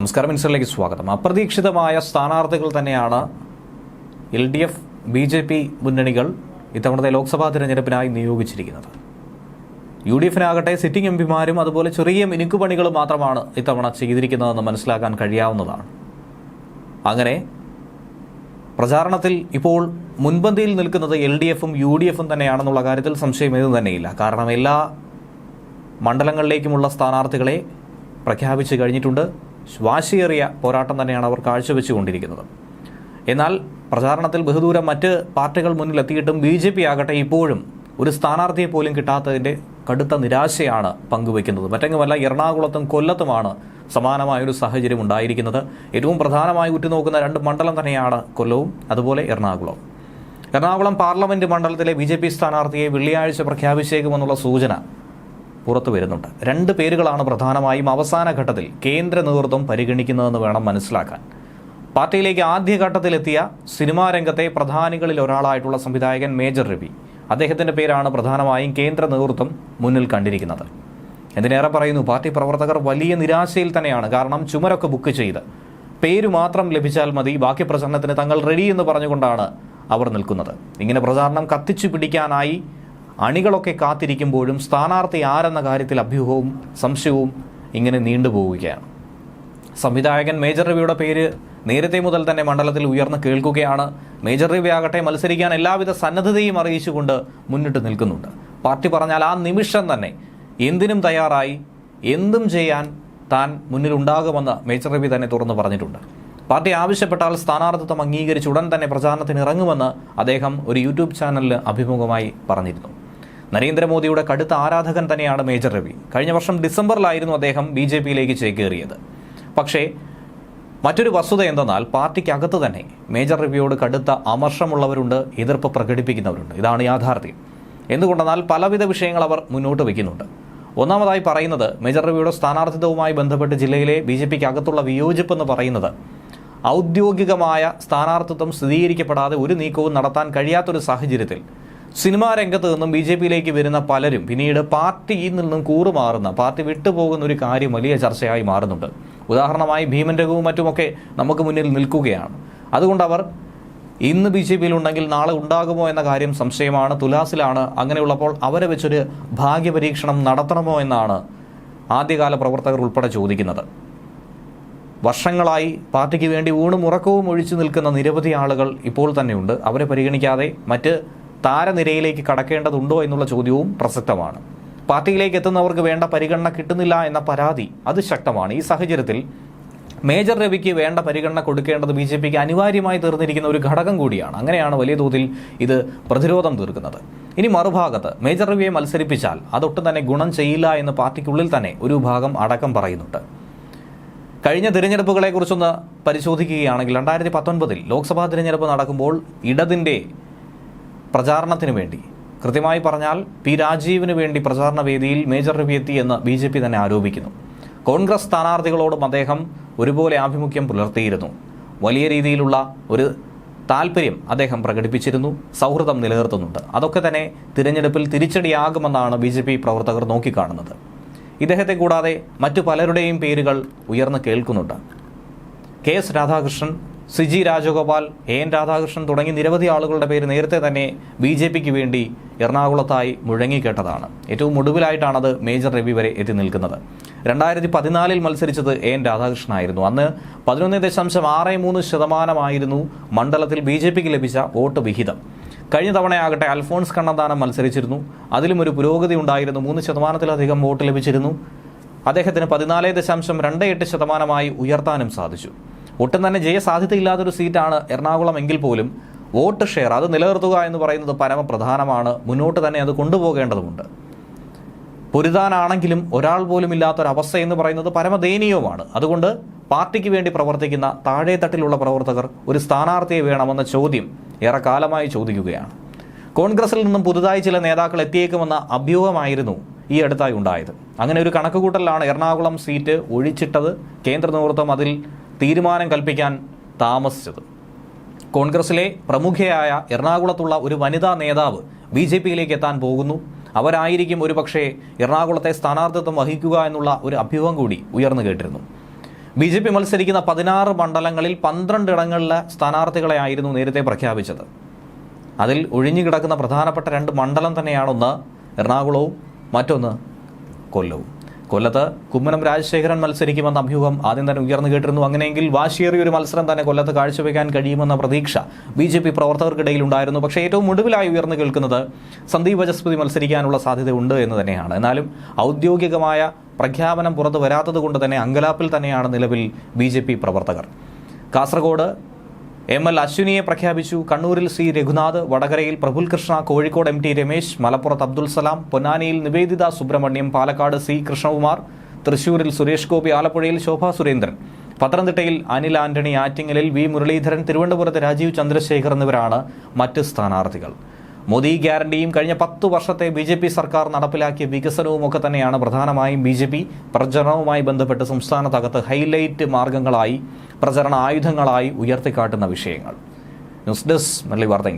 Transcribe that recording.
നമസ്കാരം മിനിസ്റ്ററിലേക്ക് സ്വാഗതം. അപ്രതീക്ഷിതമായ സ്ഥാനാർത്ഥികൾ തന്നെയാണ് L D F B J P മുന്നണികൾ ഇത്തവണത്തെ ലോക്സഭാ തിരഞ്ഞെടുപ്പിനായി നിയോഗിച്ചിരിക്കുന്നത്. യു ഡി എഫിനാകട്ടെ സിറ്റിംഗ് എം പിമാരും അതുപോലെ ചെറിയ മിനുക്കുപണികളും മാത്രമാണ് ഇത്തവണ ചെയ്തിരിക്കുന്നതെന്ന് മനസ്സിലാക്കാൻ കഴിയാവുന്നതാണ്. അങ്ങനെ പ്രചാരണത്തിൽ ഇപ്പോൾ മുൻപന്തിയിൽ നിൽക്കുന്നത് എൽ ഡി എഫും യു ഡി എഫും തന്നെയാണെന്നുള്ള കാര്യത്തിൽ സംശയം ഏതും തന്നെയില്ല. കാരണം എല്ലാ മണ്ഡലങ്ങളിലേക്കുമുള്ള സ്ഥാനാർത്ഥികളെ പ്രഖ്യാപിച്ചു കഴിഞ്ഞിട്ടുണ്ട്. വാശിയേറിയ പോരാട്ടം തന്നെയാണ് അവർ കാഴ്ചവെച്ചുകൊണ്ടിരിക്കുന്നത്. എന്നാൽ പ്രചാരണത്തിൽ ബഹുദൂരം മറ്റ് പാർട്ടികൾ മുന്നിലെത്തിയിട്ടും ബി ജെ പി ആകട്ടെ ഇപ്പോഴും ഒരു സ്ഥാനാർത്ഥിയെ പോലും കിട്ടാത്തതിന്റെ കടുത്ത നിരാശയാണ് പങ്കുവയ്ക്കുന്നത്. മറ്റെങ്ങുമല്ല എറണാകുളത്തും കൊല്ലത്തുമാണ് സമാനമായൊരു സാഹചര്യം ഉണ്ടായിരിക്കുന്നത്. ഏറ്റവും പ്രധാനമായി ഉറ്റുനോക്കുന്ന രണ്ട് മണ്ഡലം തന്നെയാണ് കൊല്ലവും അതുപോലെ എറണാകുളവും. എറണാകുളം പാർലമെന്റ് മണ്ഡലത്തിലെ ബി ജെ പി സ്ഥാനാർത്ഥിയെ വെള്ളിയാഴ്ച പ്രഖ്യാപിച്ചേക്കുമെന്നുള്ള സൂചന പുറത്തു വരുന്നുണ്ട്. രണ്ട് പേരുകളാണ് പ്രധാനമായും അവസാന ഘട്ടത്തിൽ കേന്ദ്ര നേതൃത്വം പരിഗണിക്കുന്നതെന്ന് വേണം മനസ്സിലാക്കാൻ. പാർട്ടിയിലേക്ക് ആദ്യഘട്ടത്തിലെത്തിയ സിനിമാ രംഗത്തെ പ്രധാനികളിൽ ഒരാളായിട്ടുള്ള സംവിധായകൻ മേജർ രവി. അദ്ദേഹത്തിന്റെ പേരാണ് പ്രധാനമായും കേന്ദ്ര നേതൃത്വം മുന്നിൽ കണ്ടിരിക്കുന്നത്. എന്തിനേറെ പറയുന്നു പാർട്ടി പ്രവർത്തകർ വലിയ നിരാശയിൽ തന്നെയാണ്. കാരണം ചുമരൊക്കെ ബുക്ക് ചെയ്ത് പേര് മാത്രം ലഭിച്ചാൽ മതി ബാക്കി പ്രചരണത്തിന് തങ്ങൾ റെഡി എന്ന് പറഞ്ഞുകൊണ്ടാണ് അവർ നിൽക്കുന്നത്. ഇങ്ങനെ പ്രചാരണം കത്തിച്ചു പിടിക്കാനായി അണികളൊക്കെ കാത്തിരിക്കുമ്പോഴും സ്ഥാനാർത്ഥി ആരെന്ന കാര്യത്തിൽ അഭ്യൂഹവും സംശയവും ഇങ്ങനെ നീണ്ടുപോവുകയാണ് സംവിധായകൻ മേജർ രവിയുടെ പേര് നേരത്തെ മുതൽ തന്നെ മണ്ഡലത്തിൽ ഉയർന്നു കേൾക്കുകയാണ്. മേജർ രവി ആകട്ടെ മത്സരിക്കാൻ എല്ലാവിധ സന്നദ്ധതയും അറിയിച്ചുകൊണ്ട് മുന്നിട്ട് നിൽക്കുന്നുണ്ട്. പാർട്ടി പറഞ്ഞാൽ ആ നിമിഷം തന്നെ എന്തിനും തയ്യാറായി എന്തും ചെയ്യാൻ താൻ മുന്നിലുണ്ടാകുമെന്ന് മേജർ രവി തന്നെ തുറന്നു പറഞ്ഞിട്ടുണ്ട്. പാർട്ടി ആവശ്യപ്പെട്ടാൽ സ്ഥാനാർത്ഥിത്വം അംഗീകരിച്ച് ഉടൻ തന്നെ പ്രചാരണത്തിന് ഇറങ്ങുമെന്ന് അദ്ദേഹം ഒരു യൂട്യൂബ് ചാനലിൽ അഭിമുഖമായി പറഞ്ഞിരുന്നു. നരേന്ദ്രമോദിയുടെ കടുത്ത ആരാധകൻ തന്നെയാണ് മേജർ രവി. കഴിഞ്ഞ വർഷം ഡിസംബറിലായിരുന്നു അദ്ദേഹം ബി ജെ പിയിലേക്ക് ചേക്കേറിയത്. പക്ഷേ മറ്റൊരു വസ്തുത എന്തെന്നാൽ പാർട്ടിക്കകത്ത് തന്നെ മേജർ രവിയോട് കടുത്ത അമർഷമുള്ളവരുണ്ട് എതിർപ്പ് പ്രകടിപ്പിക്കുന്നവരുണ്ട്. ഇതാണ് യാഥാർത്ഥ്യം. എന്തുകൊണ്ടെന്നാൽ പലവിധ വിഷയങ്ങൾ അവർ മുന്നോട്ട് വയ്ക്കുന്നുണ്ട്. ഒന്നാമതായി പറയുന്നത് മേജർ രവിയുടെ സ്ഥാനാർത്ഥിത്വവുമായി ബന്ധപ്പെട്ട് ജില്ലയിലെ ബി ജെ പിക്ക് അകത്തുള്ള വിയോജിപ്പ് എന്ന് പറയുന്നത് ഔദ്യോഗികമായ സ്ഥാനാർത്ഥിത്വം സ്ഥിരീകരിക്കപ്പെടാതെ ഒരു നീക്കവും നടത്താൻ കഴിയാത്തൊരു സാഹചര്യത്തിൽ സിനിമാ രംഗത്ത് നിന്നും ബി ജെ പിയിലേക്ക് വരുന്ന പലരും പിന്നീട് പാർട്ടിയിൽ നിന്നും കൂറുമാറുന്ന പാർട്ടി വിട്ടുപോകുന്ന ഒരു കാര്യം വലിയ ചർച്ചയായി മാറുന്നുണ്ട്. ഉദാഹരണമായി ഭീമൻ രഘുവും മറ്റുമൊക്കെ നമുക്ക് മുന്നിൽ നിൽക്കുകയാണ്. അതുകൊണ്ട് അവർ ഇന്ന് ബി ജെ പിയിലുണ്ടെങ്കിൽ നാളെ ഉണ്ടാകുമോ എന്ന കാര്യം സംശയമാണ് തുലാസിലാണ് അങ്ങനെയുള്ളപ്പോൾ അവരെ വെച്ചൊരു ഭാഗ്യപരീക്ഷണം നടത്തണമോ എന്നാണ് ആദ്യകാല പ്രവർത്തകർ ഉൾപ്പെടെ ചോദിക്കുന്നത്. വർഷങ്ങളായി പാർട്ടിക്ക് വേണ്ടി ഊണും ഉറക്കവും ഒഴിച്ചു നിൽക്കുന്ന നിരവധി ആളുകൾ ഇപ്പോൾ തന്നെയുണ്ട്. അവരെ പരിഗണിക്കാതെ മറ്റ് താരനിരയിലേക്ക് കടക്കേണ്ടതുണ്ടോ എന്നുള്ള ചോദ്യവും പ്രസക്തമാണ്. പാർട്ടിയിലേക്ക് എത്തുന്നവർക്ക് വേണ്ട പരിഗണന കിട്ടുന്നില്ല എന്ന പരാതി അത് ശക്തമാണ്. ഈ സാഹചര്യത്തിൽ മേജർ രവിക്ക് വേണ്ട പരിഗണന കൊടുക്കേണ്ടത് ബി ജെ പിക്ക് അനിവാര്യമായി തീർന്നിരിക്കുന്ന ഒരു ഘടകം കൂടിയാണ്. അങ്ങനെയാണ് വലിയ തോതിൽ ഇത് പ്രതിരോധം തീർക്കുന്നത്. ഇനി മറുഭാഗത്ത് മേജർ രവിയെ മത്സരിപ്പിച്ചാൽ അതൊട്ടും തന്നെ ഗുണം ചെയ്യില്ല എന്ന് പാർട്ടിക്കുള്ളിൽ തന്നെ ഒരു ഭാഗം അടക്കം പറയുന്നുണ്ട്. കഴിഞ്ഞ തിരഞ്ഞെടുപ്പുകളെക്കുറിച്ചൊന്ന് പരിശോധിക്കുകയാണെങ്കിൽ രണ്ടായിരത്തി പത്തൊൻപതിൽ ലോക്സഭാ തിരഞ്ഞെടുപ്പ് നടക്കുമ്പോൾ ഇടതിന്റെ പ്രചാരണത്തിന് വേണ്ടി. കൃത്യമായി പറഞ്ഞാൽ പി രാജീവിന് വേണ്ടി പ്രചാരണ വേദിയിൽ മേജർ രവിയെത്തി എന്ന് ബി ജെ പി തന്നെ ആരോപിക്കുന്നു. കോൺഗ്രസ് സ്ഥാനാർത്ഥികളോടും അദ്ദേഹം ഒരുപോലെ ആഭിമുഖ്യം പുലർത്തിയിരുന്നു. വലിയ രീതിയിലുള്ള ഒരു താല്പര്യം അദ്ദേഹം പ്രകടിപ്പിച്ചിരുന്നു. സൗഹൃദം നിലനിർത്തുന്നുണ്ട്. അതൊക്കെ തന്നെ തിരഞ്ഞെടുപ്പിൽ തിരിച്ചടിയാകുമെന്നാണ് ബി ജെ പി പ്രവർത്തകർ നോക്കിക്കാണുന്നത്. ഇദ്ദേഹത്തെ കൂടാതെ മറ്റു പലരുടെയും പേരുകൾ ഉയർന്നു കേൾക്കുന്നുണ്ട്. K S Radhakrishnan C G Rajagopal N Radhakrishnan തുടങ്ങി നിരവധി ആളുകളുടെ പേര് നേരത്തെ തന്നെ ബി ജെ പിക്ക് വേണ്ടി എറണാകുളത്തായി മുഴങ്ങിക്കേട്ടതാണ്. ഏറ്റവും ഒടുവിലായിട്ടാണത് മേജർ രവി വരെ എത്തി നിൽക്കുന്നത്. രണ്ടായിരത്തി പതിനാലിൽ മത്സരിച്ചത് എ എൻ രാധാകൃഷ്ണനായിരുന്നു. അന്ന് പതിനൊന്ന് ദശാംശം ആറ് മൂന്ന് ശതമാനമായിരുന്നു മണ്ഡലത്തിൽ ബി ജെ പിക്ക് ലഭിച്ച വോട്ട് വിഹിതം. കഴിഞ്ഞ തവണയാകട്ടെ അൽഫോൺസ് കണ്ണന്താനം മത്സരിച്ചിരുന്നു. അതിലും ഒരു പുരോഗതി ഉണ്ടായിരുന്നു. മൂന്ന് ശതമാനത്തിലധികം വോട്ട് ലഭിച്ചിരുന്നു. അദ്ദേഹത്തിന് പതിനാല് ദശാംശം രണ്ട് എട്ട് ശതമാനമായി ഉയർത്താനും സാധിച്ചു. ഒട്ടും തന്നെ ജയസാധ്യതയില്ലാത്തൊരു സീറ്റാണ് എറണാകുളം എങ്കിൽ പോലും വോട്ട് ഷെയർ അത് നിലനിർത്തുക എന്ന് പറയുന്നത് പരമപ്രധാനമാണ്. മുന്നോട്ട് തന്നെ അത് കൊണ്ടുപോകേണ്ടതുണ്ട്. പൊരുതാനാണെങ്കിലും ഒരാൾ പോലും ഇല്ലാത്തൊരവസ്ഥ എന്ന് പറയുന്നത് പരമദയനീയവുമാണ്. അതുകൊണ്ട് പാർട്ടിക്ക് വേണ്ടി പ്രവർത്തിക്കുന്ന താഴേത്തട്ടിലുള്ള പ്രവർത്തകർ ഒരു സ്ഥാനാർത്ഥിയെ വേണമെന്ന ചോദ്യം ഏറെക്കാലമായി ചോദിക്കുകയാണ്. കോൺഗ്രസിൽ നിന്നും പുതുതായി ചില നേതാക്കൾ എത്തിയേക്കുമെന്ന അഭ്യൂഹമായിരുന്നു ഈ അടുത്തായി ഉണ്ടായത്. അങ്ങനെ ഒരു കണക്കുകൂട്ടലാണ് എറണാകുളം സീറ്റ് ഒഴിച്ചിട്ടത്. കേന്ദ്ര നേതൃത്വം അതിൽ തീരുമാനം കൽപ്പിക്കാൻ താമസിച്ചത്. കോൺഗ്രസിലെ പ്രമുഖയായ എറണാകുളത്തുള്ള ഒരു വനിതാ നേതാവ് ബി ജെ പിയിലേക്ക് എത്താൻ പോകുന്നു. അവരായിരിക്കും ഒരുപക്ഷേ എറണാകുളത്തെ സ്ഥാനാർത്ഥിത്വം വഹിക്കുക എന്നുള്ള ഒരു അഭ്യൂഹം കൂടി ഉയർന്നു കേട്ടിരുന്നു. ബി ജെ പി മത്സരിക്കുന്ന പതിനാറ് മണ്ഡലങ്ങളിൽ പന്ത്രണ്ട് ഇടങ്ങളിലെ സ്ഥാനാർത്ഥികളെ ആയിരുന്നു നേരത്തെ പ്രഖ്യാപിച്ചത്. അതിൽ ഒഴിഞ്ഞുകിടക്കുന്ന പ്രധാനപ്പെട്ട രണ്ട് മണ്ഡലം തന്നെയാണൊന്ന് എറണാകുളവും മറ്റൊന്ന് കൊല്ലവും. കൊല്ലത്ത് കുമ്മനം രാജശേഖരൻ മത്സരിക്കുമെന്ന അഭ്യൂഹം ആദ്യം തന്നെ ഉയർന്നു കേട്ടിരുന്നു. അങ്ങനെയെങ്കിൽ വാശിയേറിയ ഒരു മത്സരം തന്നെ കൊല്ലത്ത് കാഴ്ചവെക്കാൻ കഴിയുമെന്ന പ്രതീക്ഷ ബി ജെ പി പ്രവർത്തകർക്കിടയിൽ ഉണ്ടായിരുന്നു. പക്ഷേ ഏറ്റവും ഒടുവിലായി ഉയർന്നു കേൾക്കുന്നത് സന്ദീപ് വചസ്പതി മത്സരിക്കാനുള്ള സാധ്യതയുണ്ട് എന്ന് തന്നെയാണ്. എന്നാലും ഔദ്യോഗികമായ പ്രഖ്യാപനം പുറത്തു വരാത്തത് കൊണ്ട് തന്നെ അങ്കലാപ്പിൽ തന്നെയാണ് നിലവിൽ ബി പ്രവർത്തകർ. കാസർഗോഡ് എം എൽ അശ്വിനിയെ പ്രഖ്യാപിച്ചു. കണ്ണൂരിൽ സി രഘുനാഥ് വടകരയിൽ പ്രഫുൽ കൃഷ്ണ കോഴിക്കോട് എം ടി രമേശ് മലപ്പുറത്ത് അബ്ദുൽ സലാം പൊന്നാനിയിൽ നിവേദിത സുബ്രഹ്മണ്യം പാലക്കാട് സി കൃഷ്ണകുമാർ തൃശൂരിൽ സുരേഷ് ഗോപി ആലപ്പുഴയിൽ ശോഭാ സുരേന്ദ്രൻ. പത്തനംതിട്ടയിൽ അനിൽ ആന്റണി ആറ്റിങ്ങലിൽ വി മുരളീധരൻ തിരുവനന്തപുരത്ത് രാജീവ് ചന്ദ്രശേഖർ എന്നിവരാണ് മറ്റ് സ്ഥാനാർത്ഥികൾ. മോദി ഗ്യാരണ്ടിയും കഴിഞ്ഞ പത്തു വർഷത്തെ ബി ജെ പി സർക്കാർ നടപ്പിലാക്കിയ വികസനവും ഒക്കെ തന്നെയാണ് പ്രധാനമായും ബി ജെ പി. പ്രചരണവുമായി ബന്ധപ്പെട്ട് സംസ്ഥാനത്തകത്ത് ഹൈലൈറ്റ് മാർഗങ്ങളായി പ്രചരണ ആയുധങ്ങളായി ഉയർത്തിക്കാട്ടുന്ന വിഷയങ്ങൾ. ന്യൂസ് ഡെസ്ക് മല്ലി വാർത്ത